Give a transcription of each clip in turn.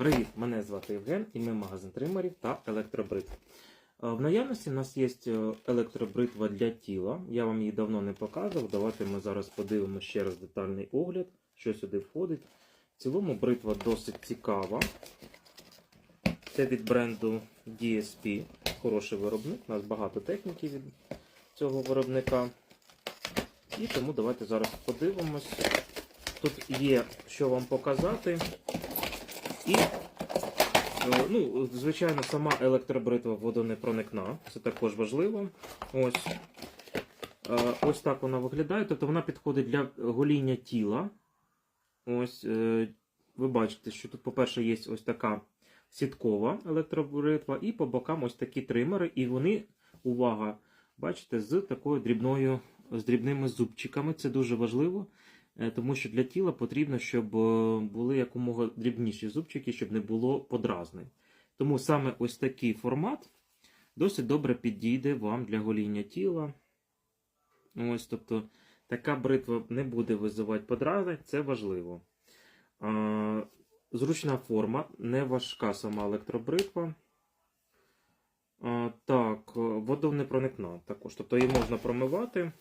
Привіт! Мене звати Євген і ми магазин тримерів та електробритв. Е, В наявності в нас є е, електробритва для тіла. Я вам її давно не показував. Давайте ми зараз подивимося ще раз детальний огляд, що сюди входить. В цілому бритва досить цікава. Це від бренду DSP. Хороший виробник. У нас багато техніки від цього виробника. І тому давайте зараз подивимось. Тут є що вам показати. І, е, ну, звичайно, сама електробритва водонепроникна. Це також важливо. Ось. Е, Ось так вона виглядає. Тобто вона підходить для гоління тіла. Ось, е, ви бачите, що тут, по-перше, є ось така сіткова електробритва, і по бокам ось такі тримери. І вони, увага, бачите, з такою дрібною, з дрібними зубчиками. Це дуже важливо. Е, Тому що для тіла потрібно, щоб е, були якомога дрібніші зубчики, щоб не було подразнень. Тому саме ось такий формат досить добре підійде вам для гоління тіла. Ось, тобто, така бритва не буде визивати подразнень, це важливо. А, зручна форма, не важка сама електробритва. Так, водонепроникна також. Тобто її можна промивати.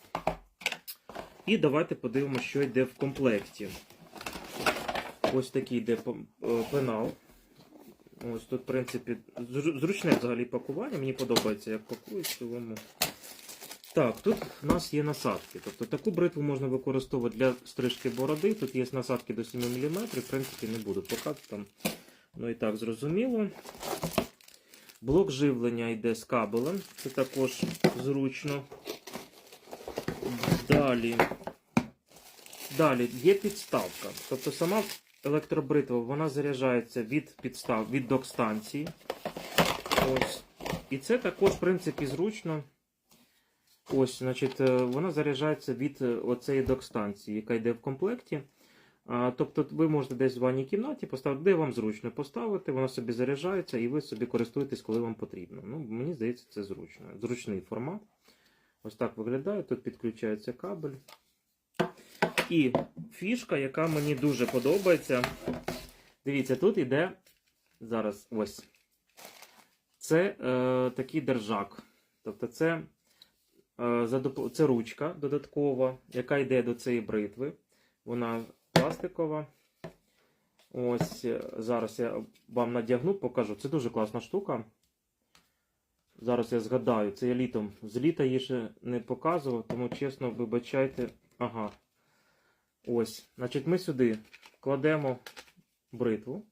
І давайте подивимося, що йде в комплекті. Ось такий йде е, пенал. Ось тут, в принципі, зручне взагалі пакування. Мені подобається, як пакують в цілому. Так, тут в нас є насадки. Тобто таку бритву можна використовувати для стрижки бороди. Тут є насадки до 7 мм, в принципі, не буду показувати там. Ну і так, зрозуміло. Блок живлення йде з кабелем. Це також зручно. Далі. Далі є підставка. Тобто сама електробритва вона заряджається від підстав, від док-станції. І це також, в принципі, зручно. Ось, значить, е, вона заряджається від е, оцеї док-станції, яка йде в комплекті. А, тобто ви можете десь в ванній кімнаті поставити, де вам зручно поставити, вона собі заряджається і ви собі користуєтесь, коли вам потрібно. Ну, мені здається, це зручно. Зручний формат. Ось так виглядає. Тут підключається кабель. І фішка, яка мені дуже подобається. Дивіться, тут іде зараз ось. Це е, такий держак. Тобто це, е, це ручка додаткова, яка йде до цієї бритви. Вона пластикова. Ось е, зараз я вам надягну, покажу. Це дуже класна штука. Зараз я згадаю, це я літом з літа її ще не показував, тому чесно, вибачайте. Ага. Ось. Значить, ми сюди кладемо бритву.